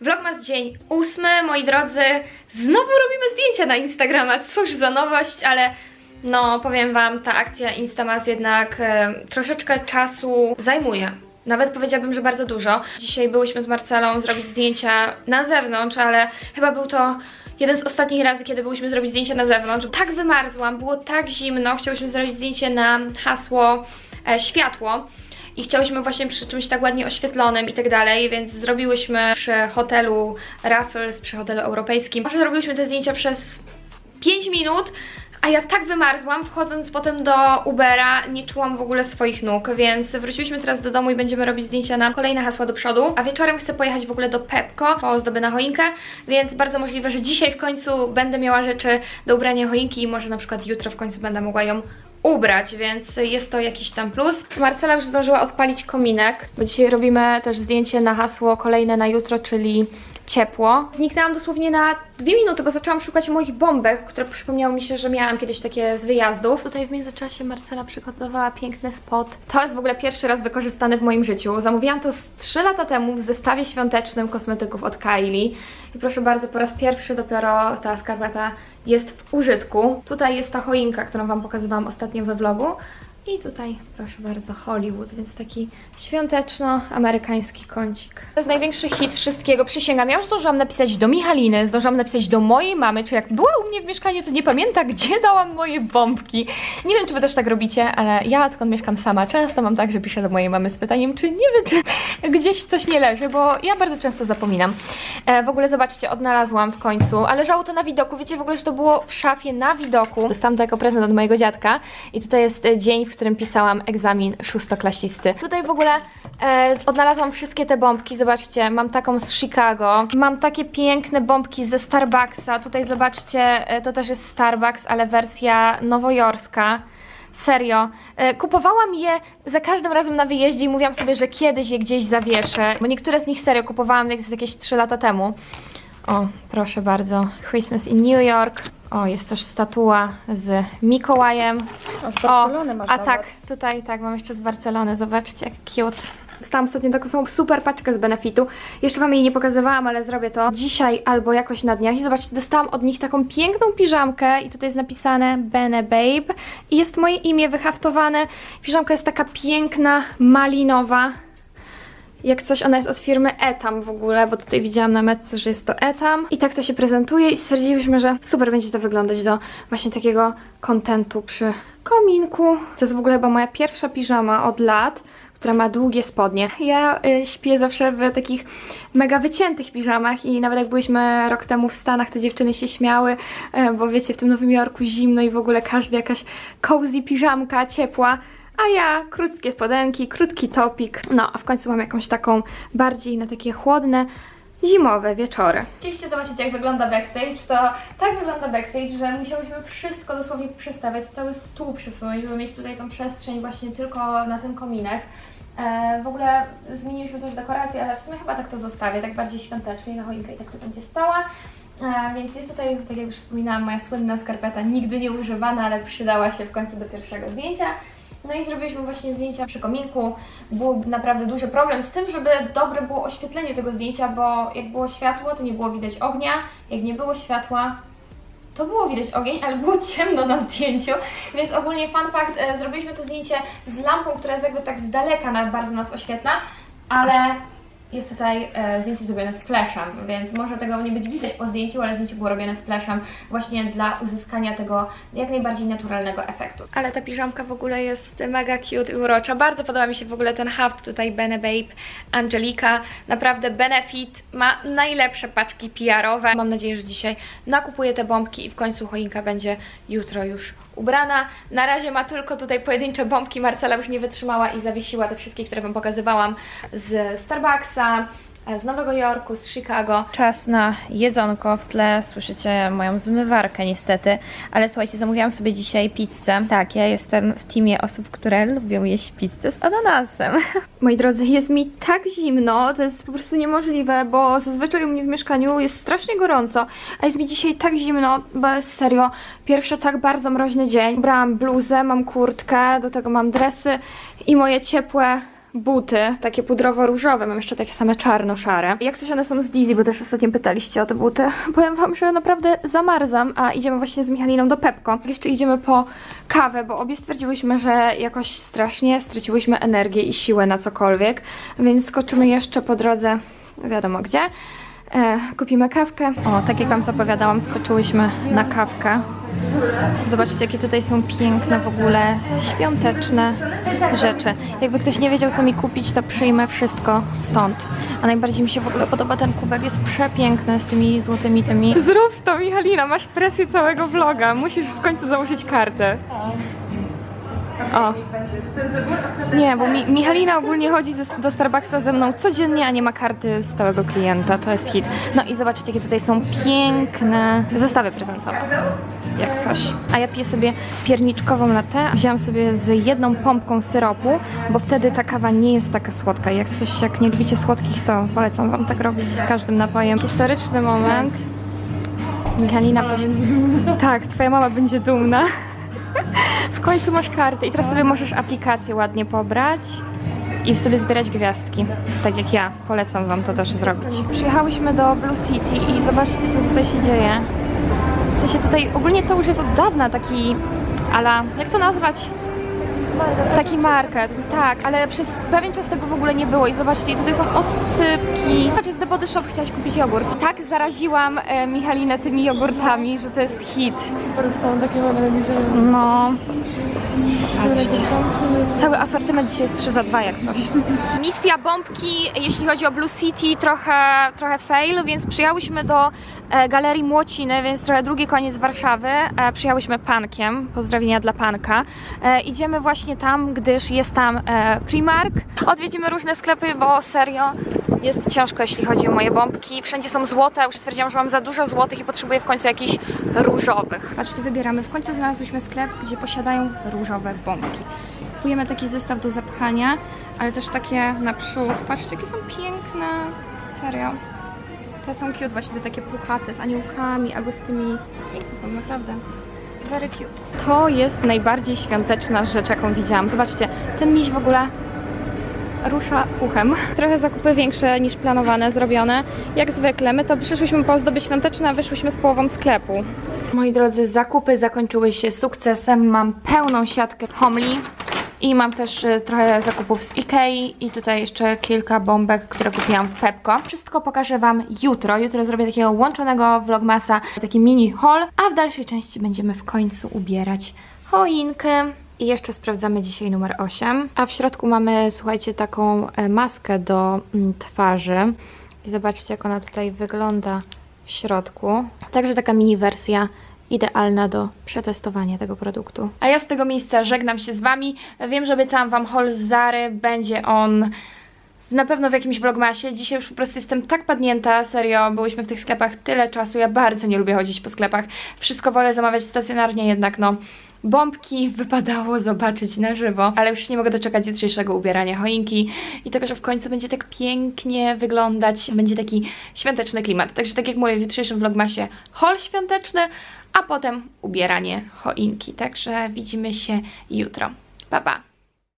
Vlogmas dzień ósmy, moi drodzy. Znowu robimy zdjęcia na Instagrama. Cóż za nowość, ale no powiem wam, ta akcja Instamas jednak e, troszeczkę czasu zajmuje. Nawet powiedziałabym, że bardzo dużo. Dzisiaj byłyśmy z Marcelą zrobić zdjęcia na zewnątrz, ale chyba był to jeden z ostatnich razy, kiedy byłyśmy zrobić zdjęcia na zewnątrz. Tak wymarzłam, było tak zimno, chciałyśmy zrobić zdjęcie na hasło e, światło i chciałyśmy właśnie przy czymś tak ładnie oświetlonym i tak dalej, więc zrobiłyśmy przy hotelu Raffles, przy hotelu europejskim. Może zrobiłyśmy te zdjęcia przez 5 minut, a ja tak wymarzłam, wchodząc potem do Ubera, nie czułam w ogóle swoich nóg, więc wróciliśmy teraz do domu i będziemy robić zdjęcia na kolejne hasła do przodu, a wieczorem chcę pojechać w ogóle do Pepko po ozdoby na choinkę, więc bardzo możliwe, że dzisiaj w końcu będę miała rzeczy do ubrania choinki i może na przykład jutro w końcu będę mogła ją ubrać, więc jest to jakiś tam plus. Marcela już zdążyła odpalić kominek, bo dzisiaj robimy też zdjęcie na hasło kolejne na jutro, czyli ciepło. Zniknęłam dosłownie na dwie minuty, bo zaczęłam szukać moich bombek, które przypomniało mi się, że miałam kiedyś takie z wyjazdów. Tutaj w międzyczasie Marcela przygotowała piękny spot. To jest w ogóle pierwszy raz wykorzystany w moim życiu. Zamówiłam to z 3 lata temu w zestawie świątecznym kosmetyków od Kylie. I proszę bardzo, po raz pierwszy dopiero ta skarpeta jest w użytku. Tutaj jest ta choinka, którą Wam pokazywałam ostatnio we vlogu. I tutaj, proszę bardzo, Hollywood, więc taki świąteczno-amerykański kącik. To jest największy hit wszystkiego, przysięgam. Ja już zdążyłam napisać do Michaliny, zdążyłam napisać do mojej mamy, czy jak była u mnie w mieszkaniu, to nie pamięta, gdzie dałam moje bombki. Nie wiem, czy Wy też tak robicie, ale ja, odkąd mieszkam sama, często mam tak, że piszę do mojej mamy z pytaniem, czy nie wie, czy gdzieś coś nie leży, bo ja bardzo często zapominam. E, w ogóle zobaczcie, odnalazłam w końcu, ale leżało to na widoku. Wiecie w ogóle, że to było w szafie na widoku. Dostałam to jako prezent od mojego dziadka i tutaj jest e, dzień, w którym pisałam egzamin szóstoklasisty. Tutaj w ogóle e, odnalazłam wszystkie te bombki. Zobaczcie, mam taką z Chicago. Mam takie piękne bombki ze Starbucksa. Tutaj zobaczcie, e, to też jest Starbucks, ale wersja nowojorska. Serio. E, Kupowałam je za każdym razem na wyjeździe i mówiłam sobie, że kiedyś je gdzieś zawieszę. Bo niektóre z nich serio kupowałam jak- jakieś 3 lata temu. O, proszę bardzo. Christmas in New York. O, jest też statua z Mikołajem. O, z Barcelony masz A nawet. tak, tutaj tak, mam jeszcze z Barcelony. Zobaczcie, jak cute. Dostałam ostatnio taką samą super paczkę z Benefitu. Jeszcze Wam jej nie pokazywałam, ale zrobię to dzisiaj albo jakoś na dniach. I zobaczcie, dostałam od nich taką piękną piżamkę i tutaj jest napisane Bene Babe. I jest moje imię wyhaftowane. Piżamka jest taka piękna, malinowa. Jak coś, ona jest od firmy Etam w ogóle, bo tutaj widziałam na metce, że jest to Etam. I tak to się prezentuje i stwierdziliśmy, że super będzie to wyglądać do właśnie takiego kontentu przy kominku. To jest w ogóle chyba moja pierwsza piżama od lat, która ma długie spodnie. Ja y, śpię zawsze w takich mega wyciętych piżamach i nawet jak byliśmy rok temu w Stanach, te dziewczyny się śmiały, y, bo wiecie, w tym Nowym Jorku zimno i w ogóle każda jakaś cozy piżamka, ciepła. A ja krótkie spodenki, krótki topik. No, a w końcu mam jakąś taką bardziej na takie chłodne, zimowe wieczory. Chcieliście zobaczyć, jak wygląda backstage, to tak wygląda backstage, że musiałyśmy wszystko dosłownie przestawiać, cały stół przesunąć, żeby mieć tutaj tą przestrzeń właśnie tylko na ten kominek. E, w ogóle zmieniliśmy też dekorację, ale w sumie chyba tak to zostawię, tak bardziej świątecznie, na choinkę i tak tu będzie stała. E, więc jest tutaj, tak jak już wspominałam, moja słynna skarpeta, nigdy nie używana, ale przydała się w końcu do pierwszego zdjęcia. No i zrobiliśmy właśnie zdjęcia przy kominku. Był naprawdę duży problem z tym, żeby dobre było oświetlenie tego zdjęcia, bo jak było światło, to nie było widać ognia. Jak nie było światła, to było widać ogień, ale było ciemno na zdjęciu, więc ogólnie fun fact, e, zrobiliśmy to zdjęcie z lampą, która jest jakby tak z daleka bardzo nas oświetla, ale jest tutaj e, zdjęcie zrobione z flashem, więc może tego nie być widać po zdjęciu, ale zdjęcie było robione z flashem właśnie dla uzyskania tego jak najbardziej naturalnego efektu. Ale ta piżamka w ogóle jest mega cute i urocza. Bardzo podoba mi się w ogóle ten haft tutaj Bene Babe Angelika. Naprawdę Benefit ma najlepsze paczki PR-owe. Mam nadzieję, że dzisiaj nakupuję te bombki i w końcu choinka będzie jutro już ubrana. Na razie ma tylko tutaj pojedyncze bombki. Marcela już nie wytrzymała i zawiesiła te wszystkie, które Wam pokazywałam z Starbucksa, z Nowego Jorku, z Chicago. Czas na jedzonko. W tle słyszycie moją zmywarkę niestety, ale słuchajcie, zamówiłam sobie dzisiaj pizzę. Tak, ja jestem w teamie osób, które lubią jeść pizzę z ananasem. Moi drodzy, jest mi tak zimno, to jest po prostu niemożliwe, bo zazwyczaj u mnie w mieszkaniu jest strasznie gorąco, a jest mi dzisiaj tak zimno, bo serio pierwszy tak bardzo mroźny dzień. Brałam bluzę, mam kurtkę, do tego mam dresy i moje ciepłe buty, takie pudrowo-różowe, mam jeszcze takie same czarno-szare. Jak coś one są z Dizzy, bo też ostatnio pytaliście o te buty. Powiem wam, że naprawdę zamarzam, a idziemy właśnie z Michaliną do Pepko. Jeszcze idziemy po kawę, bo obie stwierdziłyśmy, że jakoś strasznie straciłyśmy energię i siłę na cokolwiek, więc skoczymy jeszcze po drodze, wiadomo gdzie. E, kupimy kawkę. O, tak jak Wam zapowiadałam, skoczyłyśmy na kawkę. Zobaczcie, jakie tutaj są piękne w ogóle świąteczne rzeczy. Jakby ktoś nie wiedział, co mi kupić, to przyjmę wszystko stąd. A najbardziej mi się w ogóle podoba ten kubek, jest przepiękny z tymi złotymi tymi. Zrób to, Michalina, masz presję całego vloga. Musisz w końcu założyć kartę. O. Nie, bo mi, Michalina ogólnie chodzi ze, do Starbucksa ze mną codziennie, a nie ma karty stałego klienta. To jest hit. No i zobaczcie, jakie tutaj są piękne zestawy prezentowe. Jak coś. A ja piję sobie pierniczkową latę. Wzięłam sobie z jedną pompką syropu, bo wtedy ta kawa nie jest taka słodka. Jak coś, jak nie lubicie słodkich, to polecam wam tak robić z każdym napojem. Historyczny moment. Michalina poś... Tak, twoja mama będzie dumna. W końcu masz kartę i teraz sobie możesz aplikację ładnie pobrać i sobie zbierać gwiazdki. Tak jak ja. Polecam wam to też zrobić. Przyjechałyśmy do Blue City i zobaczcie co tutaj się dzieje. W sensie tutaj ogólnie to już jest od dawna taki ala, jak to nazwać? Taki market, tak, ale przez pewien czas tego w ogóle nie było i zobaczcie, tutaj są oscypki. Patrz, The Body Shop chciałaś kupić jogurt. Tak zaraziłam e, Michalinę tymi jogurtami, że to jest hit. Super są takie ładne, że No. Patrzcie. Cały asortyment dzisiaj jest 3 za 2 jak coś. Misja bombki, jeśli chodzi o Blue City, trochę, trochę fail, więc przyjechałyśmy do e, Galerii Młociny, więc trochę drugi koniec Warszawy. E, przyjechałyśmy Pankiem, pozdrowienia dla Panka. E, idziemy właśnie tam, gdyż jest tam e, Primark. Odwiedzimy różne sklepy, bo serio jest ciężko, jeśli chodzi o moje bombki. Wszędzie są złote, już stwierdziłam, że mam za dużo złotych i potrzebuję w końcu jakichś różowych. Patrzcie, wybieramy. W końcu znalazłyśmy sklep, gdzie posiadają różowe bombki. Kupujemy taki zestaw do zapchania, ale też takie naprzód. Patrzcie, jakie są piękne. Serio. Te są cute, właśnie te takie puchate z aniołkami albo z tymi... Piękne są, naprawdę. Very cute. To jest najbardziej świąteczna rzecz, jaką widziałam. Zobaczcie, ten miś w ogóle rusza uchem. Trochę zakupy większe niż planowane, zrobione. Jak zwykle, my to przyszłyśmy po ozdoby świąteczne, a wyszłyśmy z połową sklepu. Moi drodzy, zakupy zakończyły się sukcesem. Mam pełną siatkę homli. I mam też y, trochę zakupów z Ikei i tutaj jeszcze kilka bombek, które kupiłam w Pepko. Wszystko pokażę Wam jutro. Jutro zrobię takiego łączonego vlogmasa, taki mini haul, a w dalszej części będziemy w końcu ubierać choinkę. I jeszcze sprawdzamy dzisiaj numer 8. A w środku mamy, słuchajcie, taką e, maskę do mm, twarzy. I zobaczcie, jak ona tutaj wygląda w środku. Także taka mini wersja idealna do przetestowania tego produktu. A ja z tego miejsca żegnam się z Wami. Wiem, że obiecałam Wam haul z Zary. Będzie on na pewno w jakimś vlogmasie. Dzisiaj już po prostu jestem tak padnięta, serio, byłyśmy w tych sklepach tyle czasu, ja bardzo nie lubię chodzić po sklepach. Wszystko wolę zamawiać stacjonarnie, jednak no... Bombki wypadało zobaczyć na żywo, ale już nie mogę doczekać jutrzejszego ubierania choinki i tego, że w końcu będzie tak pięknie wyglądać, będzie taki świąteczny klimat. Także tak jak mówię w jutrzejszym vlogmasie, haul świąteczny, a potem ubieranie choinki. Także widzimy się jutro. Pa, pa!